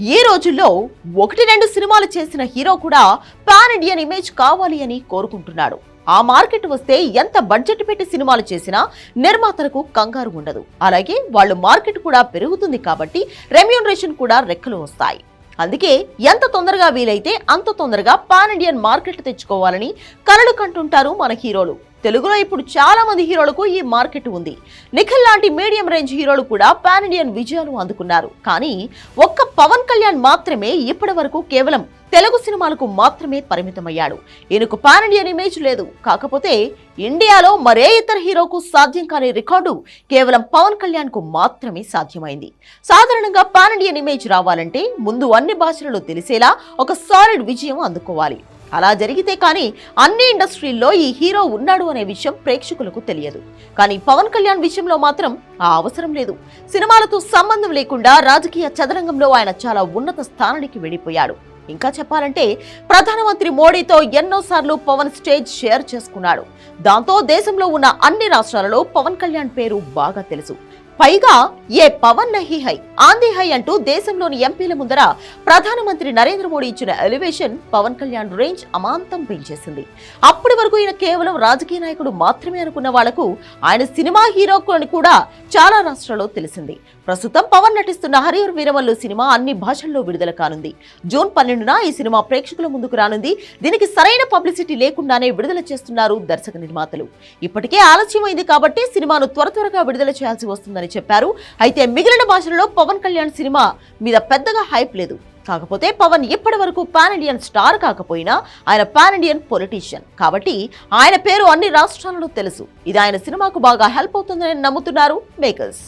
ఈ రోజుల్లో ఒకటి రెండు సినిమాలు చేసిన హీరో కూడా పాన్ ఇండియన్ ఇమేజ్ కావాలి అని కోరుకుంటున్నాడు. ఆ మార్కెట్ వస్తే ఎంత బడ్జెట్ పెట్టి సినిమాలు చేసినా నిర్మాతలకు కంగారు ఉండదు. అలాగే వాళ్ళు మార్కెట్ కూడా పెరుగుతుంది కాబట్టి రెమ్యూనరేషన్ కూడా రెక్కలు వస్తాయి. అందుకే ఎంత తొందరగా వీలైతే అంత తొందరగా పాన్ ఇండియన్ మార్కెట్ తెచ్చుకోవాలని కలలు కంటుంటారు మన హీరోలు. తెలుగులో ఇప్పుడు చాలా మంది హీరోలకు ఈ మార్కెట్ ఉంది. నిఖిల్ లాంటి మీడియం రేంజ్ హీరోలు కూడా పాన్ ఇండియన్ విజయాలు అందుకున్నారు. కానీ ఒక్క పవన్ కళ్యాణ్ మాత్రమే ఇప్పటి వరకు కేవలం తెలుగు సినిమాలకు మాత్రమే పరిమితమయ్యాడు. ఈయనకు పాన్ ఇండియన్ ఇమేజ్ లేదు. కాకపోతే ఇండియాలో మరే ఇతర హీరోకు సాధ్యం కాని రికార్డు కేవలం పవన్ కళ్యాణ్కు మాత్రమే సాధ్యమైంది. సాధారణంగా పాన్ ఇండియన్ ఇమేజ్ రావాలంటే ముందు అన్ని భాషలలో తెలిసేలా ఒక సాలిడ్ విజయం అందుకోవాలి. అలా జరిగితే కానీ అన్ని ఇండస్ట్రీల్లో ఈ హీరో ఉన్నాడు అనే విషయం ప్రేక్షకులకు తెలియదు. కానీ పవన్ కళ్యాణ్ విషయంలో మాత్రం ఆ అవసరం లేదు. సినిమాలతో సంబంధం లేకుండా రాజకీయ చదరంగంలో ఆయన చాలా ఉన్నత స్థానానికి వెళ్ళిపోయాడు. ఇంకా చెప్పాలంటే ప్రధానమంత్రి మోడీతో ఎన్నోసార్లు పవన్ స్టేజ్ షేర్ చేసుకున్నాడు. దాంతో దేశంలో ఉన్న అన్ని రాష్ట్రాలలో పవన్ కళ్యాణ్ పేరు బాగా తెలుసు. పైగా ఏ పవన్ నహి హై ఆంధీ హై అంటూ దేశంలోని ఎంపీల ముందర ప్రధానమంత్రి నరేంద్ర మోడీ ఇచ్చిన ఎలివేషన్ పవన్ కళ్యాణ్ రేంజ్ అమాంతం పెంచేసింది. అప్పటి వరకు ఈయన కేవలం రాజకీయ నాయకుడు మాత్రమే అనుకున్న వాళ్ళకు ఆయన సినిమా హీరో అని కూడా చాలా రాష్ట్రాల్లో తెలిసింది. ప్రస్తుతం పవన్ నటిస్తున్న హరిహర్ వీరవల్లు సినిమా అన్ని భాషల్లో విడుదల కానుంది. జూన్ పన్నెండు పన్నెండున ఈ సినిమా ప్రేక్షకుల ముందుకు రానుంది. దీనికి సరైన పబ్లిసిటీ లేకుండానే విడుదల చేస్తున్నారు దర్శక నిర్మాతలు. ఇప్పటికే ఆలస్యమైంది కాబట్టి సినిమాను త్వర త్వరగా విడుదల చేయాల్సి వస్తుందని చెప్పారు. అయితే మిగిలిన భాషలలో పవన్ కళ్యాణ్ సినిమా మీద పెద్దగా హైప్ లేదు. కాకపోతే పవన్ ఇప్పటి వరకు పాన్ ఇండియన్ స్టార్ కాకపోయినా ఆయన పాన్ ఇండియన్ పొలిటీషియన్. కాబట్టి ఆయన పేరు అన్ని రాష్ట్రాలలో తెలుసు. ఇది ఆయన సినిమాకు బాగా హెల్ప్ అవుతుందని నమ్ముతున్నారు మేకర్స్.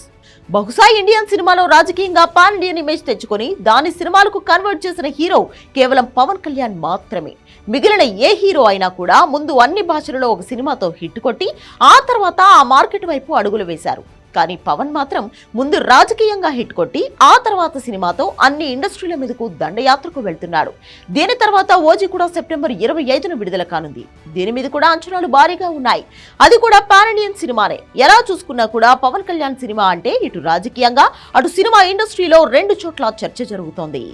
బహుశా ఇండియన్ సినిమాలో రాజకీయంగా పాన్ ఇండియన్ ఇమేజ్ తెచ్చుకొని దాని సినిమాలకు కన్వర్ట్ చేసిన హీరో కేవలం పవన్ కళ్యాణ్ మాత్రమే. మిగిలిన ఏ హీరో అయినా కూడా ముందు అన్ని భాషలలో ఒక సినిమాతో హిట్ కొట్టి ఆ తర్వాత ఆ మార్కెట్ వైపు అడుగులు వేశారు. కానీ పవన్ మాత్రం ముందు రాజకీయంగా హిట్ కొట్టి ఆ తర్వాత సినిమాతో అన్ని ఇండస్ట్రీల మీదకు దండయాత్రకు వెళ్తున్నాడు. దీని తర్వాత ఓజీ కూడా సెప్టెంబర్ ఇరవై ఐదున విడుదల కానుంది. దీని మీద కూడా అంచనాలు భారీగా ఉన్నాయి. అది కూడా పాన్ సినిమానే. ఎలా చూసుకున్నా కూడా పవన్ కళ్యాణ్ సినిమా అంటే ఇటు రాజకీయంగా అటు సినిమా ఇండస్ట్రీలో రెండు చోట్ల చర్చ జరుగుతోంది.